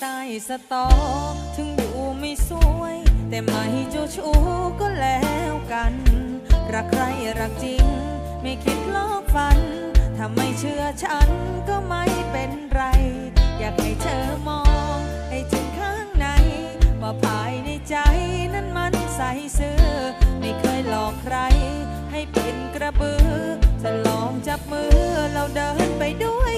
ใต้สตอ ถึงอยู่ไม่สวย แต่ไม่เจ้ชู้ก็แล้วกัน รักใครรักจริง ไม่คิดลอกฟัน ถ้าไม่เชื่อฉันก็ไม่เป็นไร อยากให้เธอมอง ให้ถึงข้างใน ว่าภายในใจนั้นมันใสซื่อไม่เคยหลอกใคร ให้เป็นกระบือจะลองจับมือเราเดินไปด้วย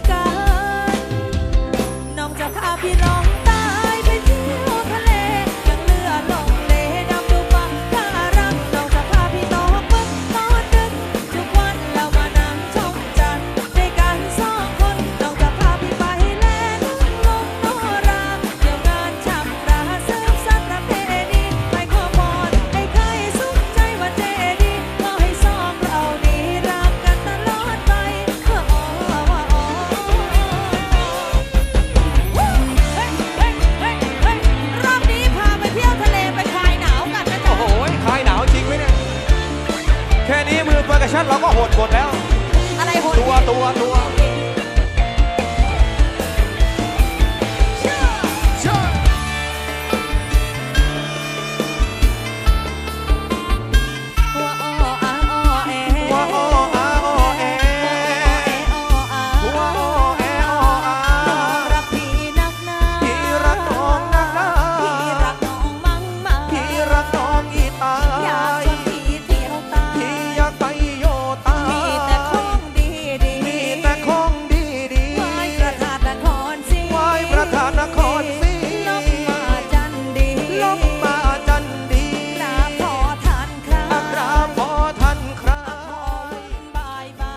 ั้นเราก็โหดกดแล้ว อะไรโหดตัวตัวตัว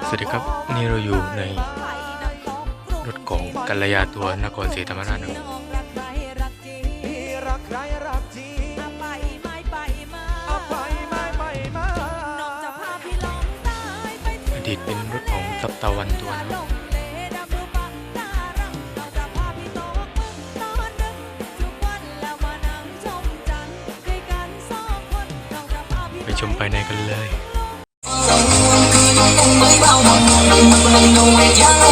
สวัสดีครับ นี่เราอยู่ในรถของกัลยาตัวนครศรีธรรมราชนะครัอดีตเป็นรถของทับตะวันตัวนะครัไปชมภายในกันเลย cùng với bao mọi người mặc lời cầu nguyện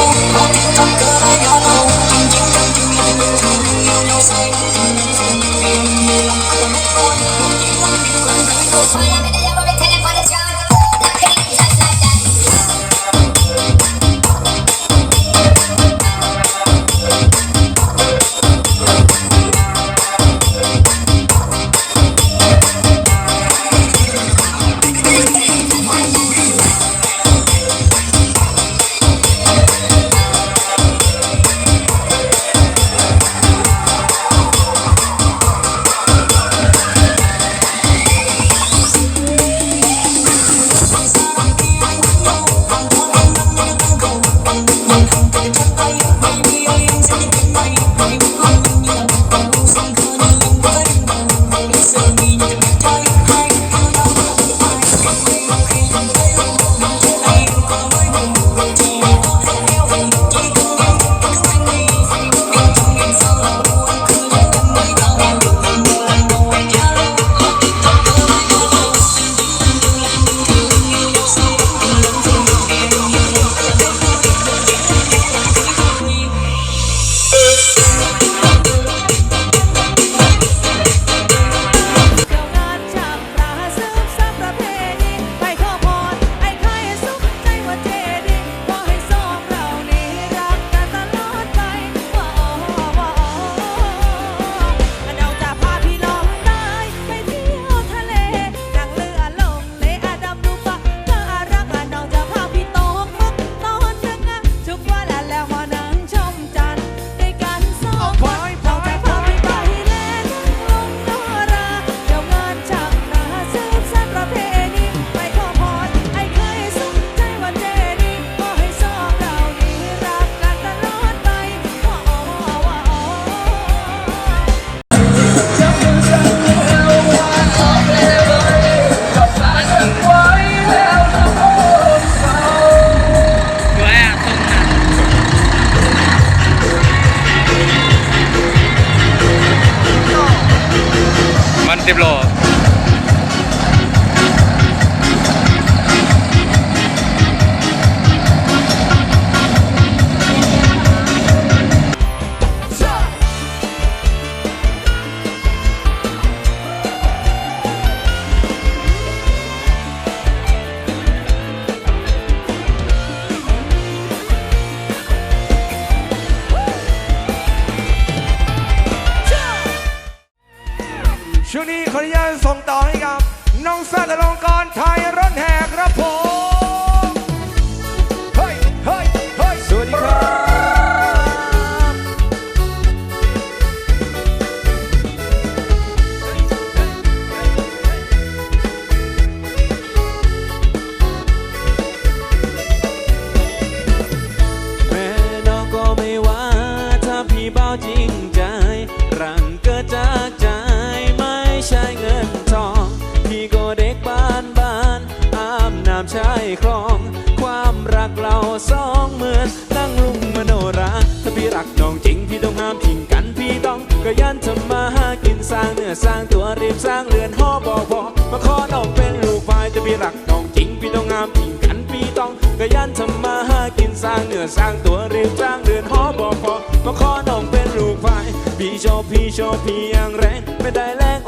30 โล นุญาตส่งต่อให้กับ น้องแซดลงกรไทยร ได้เงินทอง พี่ก็เด็กบ้านบ้านอาบน้ำชายคลอง ความรักเราสองเหมือนนั่งลุงมโนราถ้าพี่รักน้องจริงพี่ต้องห้ามทิ้งกันพี่ต้องขยันทำมาหากินสร้างเนื้อสร้างตัวรีบสร้างเรือนหอบอบอมาขอน้องเป็นลูกพายถ้าพี่รักน้องจริงพี่ต้องห้ามทิ้งกันพี่ต้องขยันทำมาหากินสร้างเนื้อสร้างตัวรีบสร้างเรือนหอบอบอมาขอน้องเป็นลูกพายพี่ชอบพี่ชอบพี่อย่างแรงไม่ได้แรง